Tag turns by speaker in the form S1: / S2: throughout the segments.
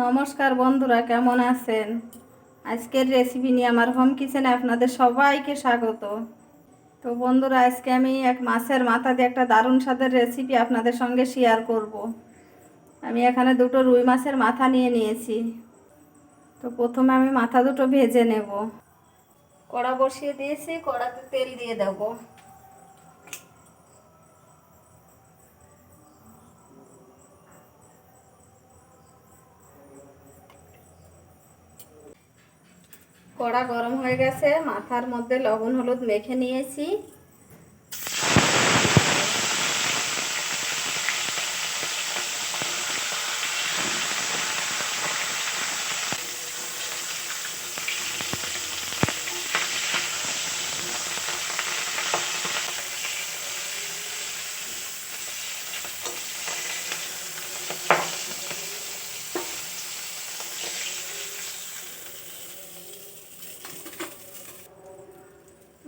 S1: নমস্কার বন্ধুরা, কেমন আছেন? আজকের রেসিপি নিয়ে আমার হোম কিচেনে আপনাদের সবাইকে স্বাগত। তো বন্ধুরা, আজকে আমি এক মাছের মাথা দিয়ে একটা দারুণ স্বাদের রেসিপি আপনাদের সঙ্গে শেয়ার করব। আমি এখানে দুটো রুই মাছের মাথা নিয়ে নিয়েছি। তো প্রথমে আমি মাথা দুটো ভেজে নেব। কড়া বসিয়ে দিয়েছি, কড়াতে তেল দিয়ে দেবো। কড়া গরম হয়ে গেছে মাথার মধ্যে লবণ হলুদ মেখে নিয়েছি।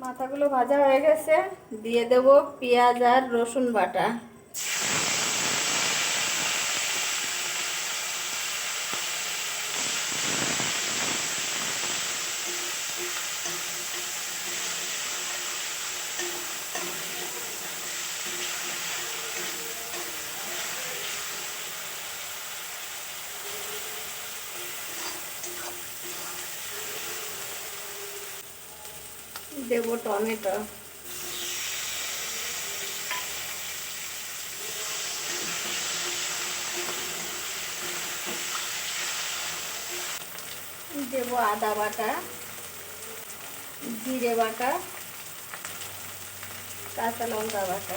S1: মাথাগুলো ভাজা হয়ে গেছে। দিয়ে দেব পেঁয়াজ আর রসুন বাটা। দেব টমেটো। দেব আদা বাটা জিরে বাটা কাঁচা লঙ্কা বাটা।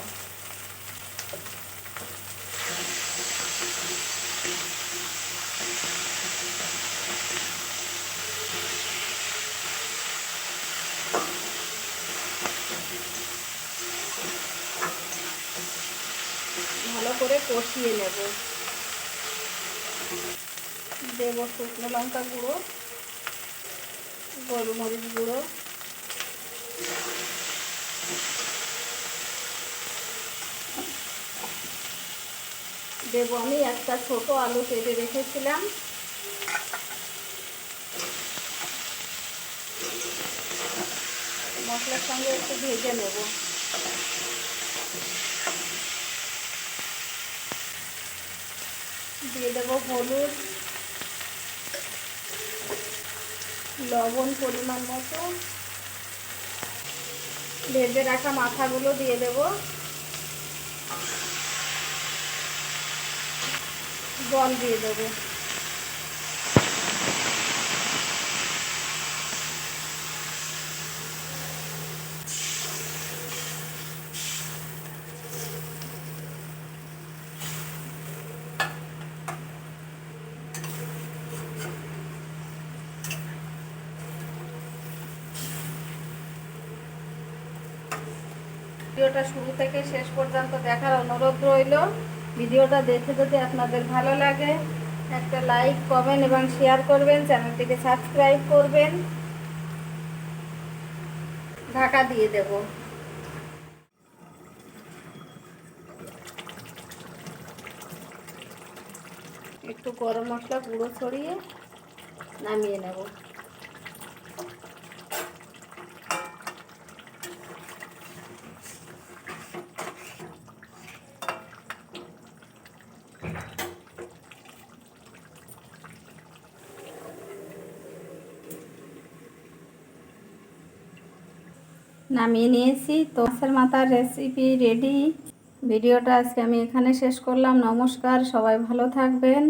S1: ভালো করে কষিয়ে নেব। দেব শুকনো লঙ্কা গুঁড়ো, গোলমরিচ গুঁড়ো। দেব আমি একটা ছোট আলু কেটে রেখেছিলাম। মশলার সঙ্গে একটু ভেজে নেব। দিয়ে দেবো হলুদ লবণ পরিমাণ মতো। ভেজে রাখা মাথাগুলো দিয়ে দেব। জল দিয়ে দেবো। ভিডিওটা শুরু থেকে শেষ পর্যন্ত দেখার অনুরোধ রইল। ভিডিওটা দেখে যদি আপনাদের ভালো লাগে, একটা লাইক, কমেন্ট এবং শেয়ার করবেন, চ্যানেলটিকে সাবস্ক্রাইব করবেন। ঢাকা দিয়ে দেব। একটু গরম মশলা গুঁড়ো ছড়িয়ে নামিয়ে নেব। নামিয়ে নিয়েছি। তো মাছের মাথার রেসিপি রেডি ভিডিওটা আজকে আমি এখানে শেষ করলাম। নমস্কার, সবাই ভালো থাকবেন।